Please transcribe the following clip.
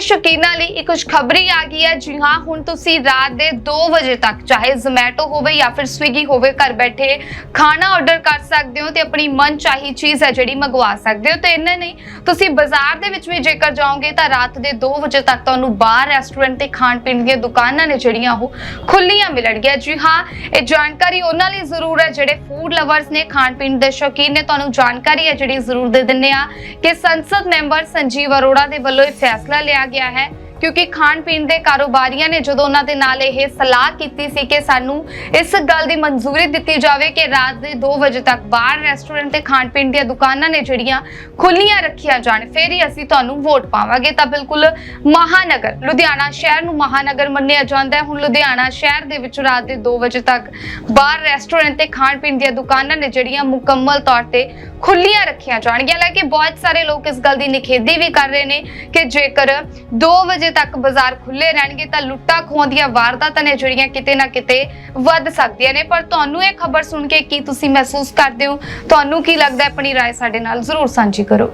ਸ਼ੌਕੀਨਾਂ ਲਈ ਇੱਕ ਖੁਸ਼ਖਬਰੀ ਆ ਗਈ ਹੈ। ਜੀ ਹਾਂ, ਹੁਣ ਤੁਸੀਂ ਰਾਤ ਦੇ 2 ਵਜੇ ਤੱਕ, ਚਾਹੇ ਜ਼ੋਮੈਟੋ ਹੋਵੇ ਜਾਂ ਫਿਰ ਸਵੀਗੀ ਹੋਵੇ, ਘਰ ਬੈਠੇ ਖਾਣਾ ਆਰਡਰ ਕਰ ਸਕਦੇ ਹੋ ਤੇ ਆਪਣੀ ਮਨ ਚਾਹੀ ਚੀਜ਼ ਹੈ ਜਿਹੜੀ ਮੰਗਵਾ ਸਕਦੇ ਹੋ। ਤੇ ਇੰਨਾ ਨਹੀਂ, ਤੁਸੀਂ ਬਾਜ਼ਾਰ ਦੇ ਵਿੱਚ ਵੀ ਜੇਕਰ ਜਾਓਗੇ ਤਾਂ ਰਾਤ ਦੇ 2 ਵਜੇ ਤੱਕ ਤੁਹਾਨੂੰ ਬਾਹਰ ਰੈਸਟੋਰੈਂਟ ਤੇ ਖਾਣ ਪੀਣ ਦੀਆਂ ਦੁਕਾਨਾਂ ਨੇ ਜਿਹੜੀਆਂ ਉਹ ਖੁੱਲੀਆਂ ਮਿਲਣਗੀਆਂ। ਜੀ ਹਾਂ, ਇਹ ਜਾਣਕਾਰੀ ਉਹਨਾਂ ਲਈ ਜ਼ਰੂਰ ਹੈ ਜਿਹੜੇ ਫੂਡ ਲਵਰਸ ਨੇ ਖਾਣ ਪੀਣ ਦੇ ਸ਼ੌਕੀਨ ਨੇ। ਤੁਹਾਨੂੰ ਜਾਣਕਾਰੀ ਹੈ ਜਿਹੜੀ ਜ਼ਰੂਰ ਦੇ ਦਿੰਨੇ ਆ ਕਿ ਸੰਸਦ ਮੈਂਬਰ ਸੰਜੀਵ ਅਰੋੜਾ ਦੇ ਵੱਲੋਂ ਇਹ ਫੈਸਲਾ ਲਿਆ ਗਿਆ ਹੈ। ਕਿਉਂਕਿ ਖਾਣ ਪੀਣ ਦੇ ਕਾਰੋਬਾਰੀਆਂ ਨੇ ਜਦੋਂ ਉਹਨਾਂ ਦੇ ਨਾਲ ਇਹ ਸਲਾਹ ਕੀਤੀ ਸੀ ਕਿ ਸਾਨੂੰ ਇਸ ਗੱਲ ਦੀ ਮਨਜ਼ੂਰੀ ਦਿੱਤੀ ਜਾਵੇ ਕਿ ਰਾਤ ਦੇ 2 ਵਜੇ ਤੱਕ ਬਾਹਰ ਰੈਸਟੋਰੈਂਟ ਤੇ ਖਾਣ ਪੀਣ ਦੀਆਂ ਦੁਕਾਨਾਂ ਨੇ ਜਿਹੜੀਆਂ ਖੁੱਲੀਆਂ ਰੱਖੀਆਂ ਜਾਣ, ਫਿਰ ਹੀ ਅਸੀਂ ਤੁਹਾਨੂੰ ਵੋਟ ਪਾਵਾਂਗੇ। ਤਾਂ ਬਿਲਕੁਲ ਮਹਾਨਗਰ, ਲੁਧਿਆਣਾ ਸ਼ਹਿਰ ਨੂੰ ਮਹਾਨਗਰ ਮੰਨਿਆ ਜਾਂਦਾ ਹੈ। ਹੁਣ ਲੁਧਿਆਣਾ ਸ਼ਹਿਰ ਦੇ ਵਿੱਚ ਰਾਤ ਦੇ 2 ਵਜੇ ਤੱਕ ਬਾਹਰ ਰੈਸਟੋਰੈਂਟ ਤੇ ਖਾਣ ਪੀਣ ਦੀਆਂ ਦੁਕਾਨਾਂ ਨੇ ਜਿਹੜੀਆਂ ਮੁਕੰਮਲ ਤੌਰ ਤੇ ਖੁੱਲੀਆਂ ਰੱਖੀਆਂ ਜਾਣਗੀਆਂ। ਹਾਲਾਂਕਿ ਬਹੁਤ ਸਾਰੇ ਲੋਕ ਇਸ ਗੱਲ ਦੀ ਨਿਖੇਧੀ ਵੀ ਕਰ ਰਹੇ ਨੇ ਕਿ ਜੇਕਰ 2 ਵਜੇ ਤੱਕ ਬਾਜ਼ਾਰ ਖੁੱਲੇ ਰਹਿਣਗੇ ਤਾਂ ਲੁੱਟਾਂ ਖੋਹਾਂ ਦੀਆਂ ਵਾਰਦਾਤਾਂ ਨੇ ਜਿਹੜੀਆਂ ਕਿਤੇ ਨਾ ਕਿਤੇ ਵੱਧ ਸਕਦੀਆਂ ਨੇ ਪਰ ਤੁਹਾਨੂੰ ਇਹ ਖਬਰ ਸੁਣ ਕੇ ਕੀ ਤੁਸੀਂ ਮਹਿਸੂਸ ਕਰਦੇ ਹੋ ਤੁਹਾਨੂੰ ਕੀ ਲੱਗਦਾ ਹੈ ਆਪਣੀ رائے ਸਾਡੇ ਨਾਲ ਜ਼ਰੂਰ ਸਾਂਝੀ ਕਰੋ